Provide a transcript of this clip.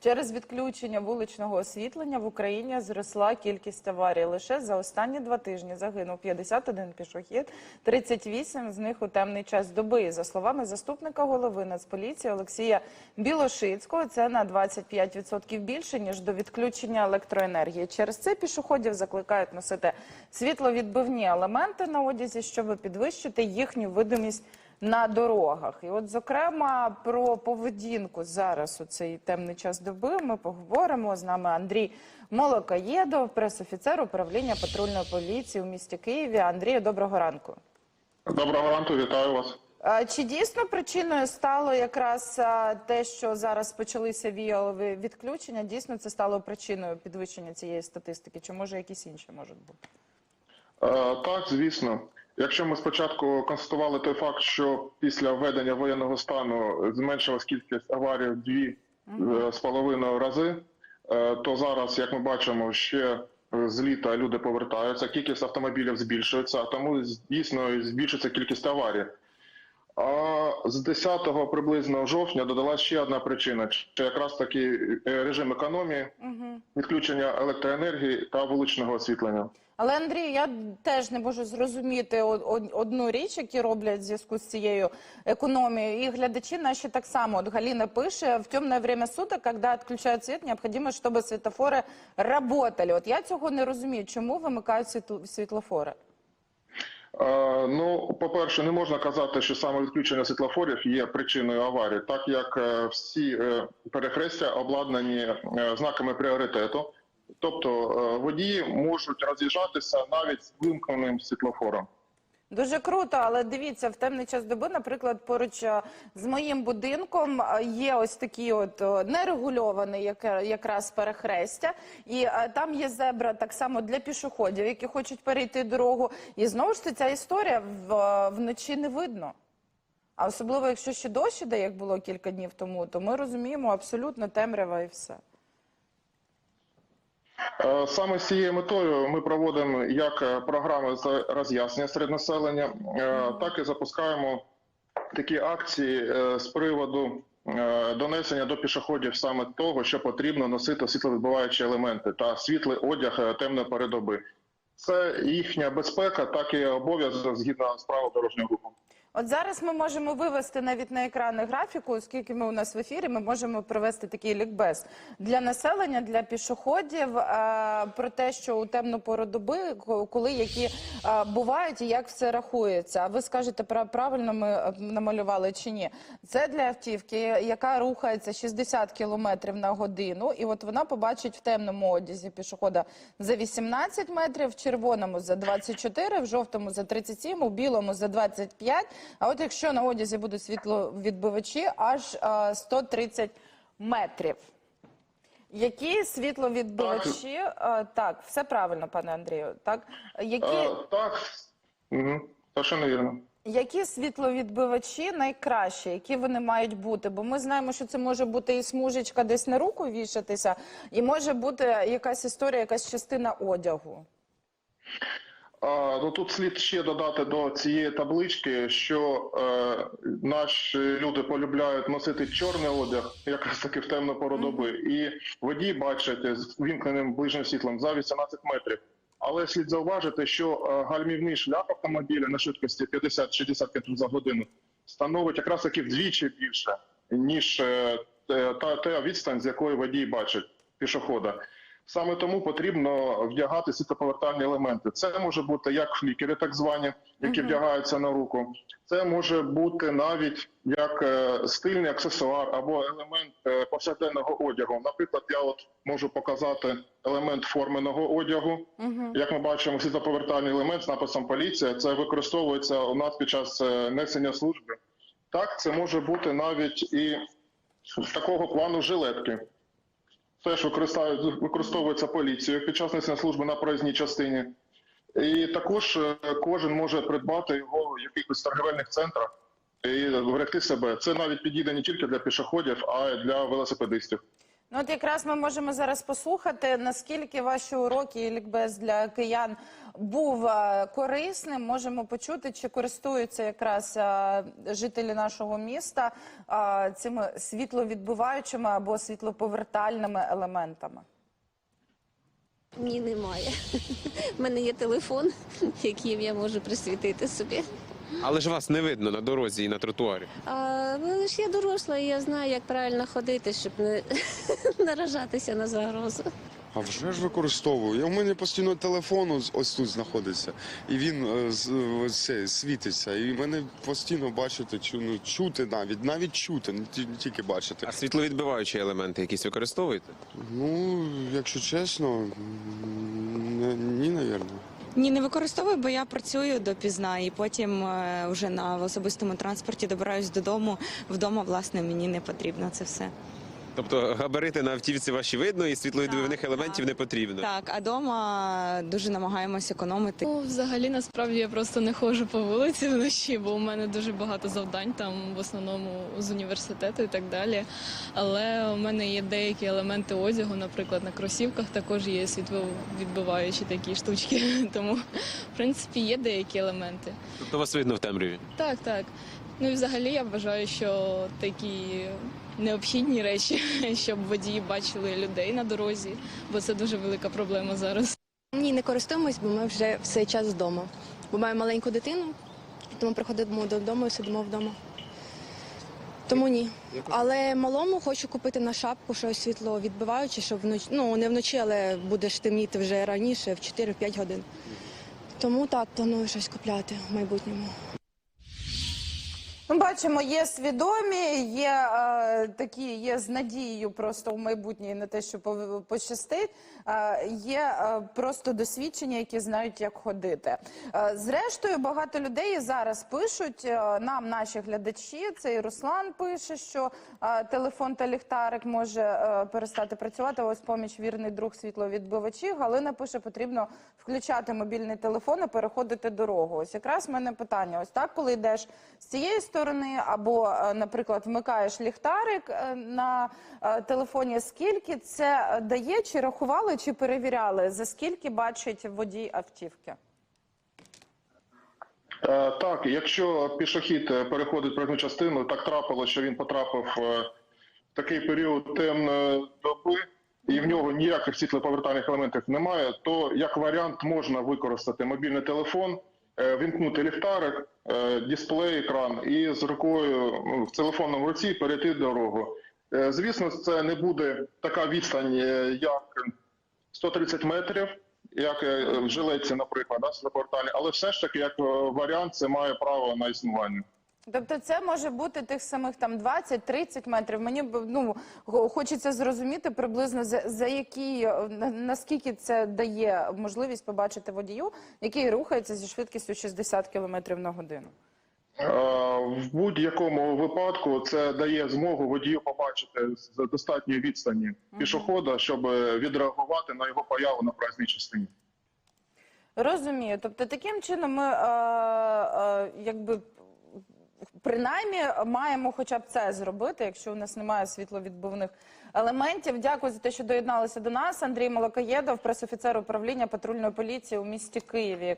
Через відключення вуличного освітлення в Україні зросла кількість аварій. Лише за останні два тижні загинув 51 пішохід, 38 з них у темний час доби. За словами заступника голови Нацполіції Олексія Білошицького, це на 25% більше ніж до відключення електроенергії. Через це пішоходів закликають носити світловідбивні елементи на одязі, щоб підвищити їхню видимість на дорогах. І от, зокрема, про поведінку зараз у цей темний час доби ми поговоримо. З нами Андрій Молокоєдов, пресофіцер управління патрульної поліції у місті Києві. Андрію, доброго ранку. Доброго ранку, вітаю вас. Чи дійсно причиною стало якраз те, що зараз почалися віялові відключення? Дійсно, це стало причиною підвищення цієї статистики? Чи може якісь інші можуть бути? Е, так, звісно. Якщо ми спочатку констатували той факт, що після введення воєнного стану зменшилась кількість аварій в дві е, з половиною рази, е, то зараз, як ми бачимо, ще з літа люди повертаються, кількість автомобілів збільшується, а тому дійсно і збільшується кількість аварій. А з 10 приблизно жовтня додалась ще одна причина: це якраз таки е, режим економії, відключення електроенергії та вуличного освітлення. Але Андрій, я теж не можу зрозуміти одну річ, які роблять в зв'язку з цією економією. І глядачі наші так само. От Галіна пише, в темне время суток, коли відключають світ, необхідно, щоб світлофори работали. От я цього не розумію. Чому вимикають світлофори? Е, Ну, по-перше, не можна казати, що саме відключення світлофорів є причиною аварії, так як е, всі е, перехрестя обладнані знаками пріоритету, тобто е, водії можуть роз'їжджатися навіть з вимкненим світлофором. Дуже круто, але дивіться, в темний час доби, наприклад, поруч з моїм будинком є ось такі от нерегульовані якраз перехрестя, і там є зебра так само для пішоходів, які хочуть перейти дорогу. І знову ж ця історія вночі не видно. А особливо, якщо ще дощ іде, як було кілька днів тому, то ми розуміємо абсолютно темрява і все. Е, Саме з цією метою ми проводимо як е, програми з роз'яснення серед населення, е, так і запускаємо такі акції з приводу донесення до пішоходів саме того, що потрібно носити світловідбиваючі елементи та світлий одяг темної передоби. Це їхня безпека, так і обов'язок згідно з правил дорожнього руху. От зараз ми можемо вивести навіть на екрани графіку, оскільки ми у нас в ефірі, ми можемо провести такий лікбез для населення, для пішоходів про те, що у темну пору доби, коли які бувають і як все рахується. А ви скажете, пра- правильно ми е, намалювали чи ні? Це для автівки, яка рухається 60 кілометрів на годину, і от вона побачить в темному одязі пішохода за 18 метрів, в червоному за 24, в жовтому за 37, у білому за 25. А от якщо на одязі будуть світловідбивачі, аж а, 130 метрів. Які світловідбивачі, а, так, все правильно, пане Андрію. Так, які, Е, Так, угу. совершенно вірно. які світловідбивачі найкращі, які вони мають бути? Бо ми знаємо, що це може бути і смужечка десь на руку вішатися, і може бути якась історія, якась частина одягу. Ну тут слід ще додати до цієї таблички, що е, наші люди полюбляють носити чорний одяг, якраз таки в темну пору доби, і водії бачать з вімкненим ближнім світлом за 18 метрів. Але слід зауважити, що е, гальмівний шлях автомобіля на швидкості 50-60 км за годину становить якраз таки вдвічі більше, ніж е, та, та відстань, з якої водій бачить пішохода. Саме тому потрібно вдягати світлоповертальні елементи. Це може бути як флікери, так звані, які вдягаються на руку. Це може бути навіть як е, стильний аксесуар або елемент е, повсякденного одягу. Наприклад, я от можу показати елемент форменого одягу. Як ми бачимо, світлоповертальний елемент з написом поліція. Це використовується у нас під час е, несення служби. Так, це може бути навіть і такого плану жилетки теж використовується поліцією під час несення служби на проїзній частині. І також е, кожен може придбати його в якихось торговельних центрах і вберегти себе. Це навіть підійде не тільки для пішоходів, а й для велосипедистів. Ну, от якраз ми можемо зараз послухати, наскільки ваші уроки і лікбез для киян був е, корисним. Можемо почути, чи користуються якраз е, жителі нашого міста е, цими світловідбиваючими або світлоповертальними елементами. Ні, немає. У мене є телефон, яким я можу присвітити собі. Але ж вас не видно на дорозі і на тротуарі. А, ну, ж я доросла, і я знаю, як правильно ходити, щоб не наражатися на загрозу. А вже ж використовую. Я У мене постійно телефон ось, ось тут знаходиться, і він з- е, це, світиться. І мене постійно бачити, чу, ну, чути навіть, навіть чути, не ті- тільки бачити. А світловідбиваючі елементи якісь використовуєте? Ну, якщо чесно, не- ні, навірно. Ні, не використовую, бо я працюю допізна і потім е, вже на особистому транспорті добираюсь додому. Вдома, власне, мені не потрібно це все. Тобто габарити на автівці ваші видно, і світловідбивних елементів так. не потрібно. Так, а дома дуже намагаємось економити. Ну, взагалі, насправді я просто не ходжу по вулиці вночі, бо у мене дуже багато завдань там, в основному з університету і так далі. Але у мене є деякі елементи одягу, наприклад, на кросівках також є світловідбиваючі такі штучки. Тому, в принципі, є деякі елементи. Тобто вас видно в темряві. Так, так. Ну і взагалі я вважаю, що такі необхідні речі, щоб водії бачили людей на дорозі, бо це дуже велика проблема зараз. Ні, не користуємось, бо ми вже все час вдома. Бо маємо маленьку дитину, тому приходимо додому і сидимо вдома. Тому ні. Але малому хочу купити на шапку щось світловідбиваюче, щоб вночі, ну не вночі, але буде ж темніти вже раніше, в 4-5 годин. Тому так, планую щось купляти в майбутньому. Ми бачимо, є свідомі, є е, такі, є з надією просто в майбутнє на те, що пощастить. Е, є е, просто досвідчення, які знають, як ходити. Е, зрештою, багато людей зараз пишуть е, нам, наші глядачі. Це і Руслан пише, що е, телефон та ліхтарик може е, перестати працювати. Ось поміч вірний друг світловідбивачів. Галина пише, потрібно включати мобільний телефон і переходити дорогу. Ось якраз в мене питання: ось так, коли йдеш з цієї сторони, або, е, наприклад, вмикаєш ліхтарик е, на е, телефоні, скільки це дає, чи рахували, чи перевіряли, за скільки бачить водій автівки? Так, якщо пішохід переходить проїзну частину, так трапило, що він потрапив в такий період темної доби, і в нього ніяких світлоповертальних елементів немає, то як варіант можна використати мобільний телефон, вімкнути ліхтарик, е, дисплей, екран і з рукою ну, в телефонному руці перейти дорогу. Е, Звісно, це не буде така відстань, е, як 130 метрів, як е, в Жилеці, наприклад, на світлоповертальні, але все ж таки, як е, варіант, це має право на існування. Тобто це може бути тих самих там 20-30 метрів. Мені б, ну хочеться зрозуміти приблизно за, за які е, на- наскільки це дає можливість побачити водію, який рухається зі швидкістю 60 км на годину. Е, В будь-якому випадку це дає змогу водію побачити з достатньої відстані пішохода, щоб е, відреагувати на його появу на проїзній частині. Розумію. Тобто, таким чином ми е, е, якби принаймні маємо хоча б це зробити, якщо у нас немає світловідбивних елементів. Дякую за те, що доєдналися до нас. Андрій Молокоєдов, пресофіцер управління патрульної поліції у місті Києві.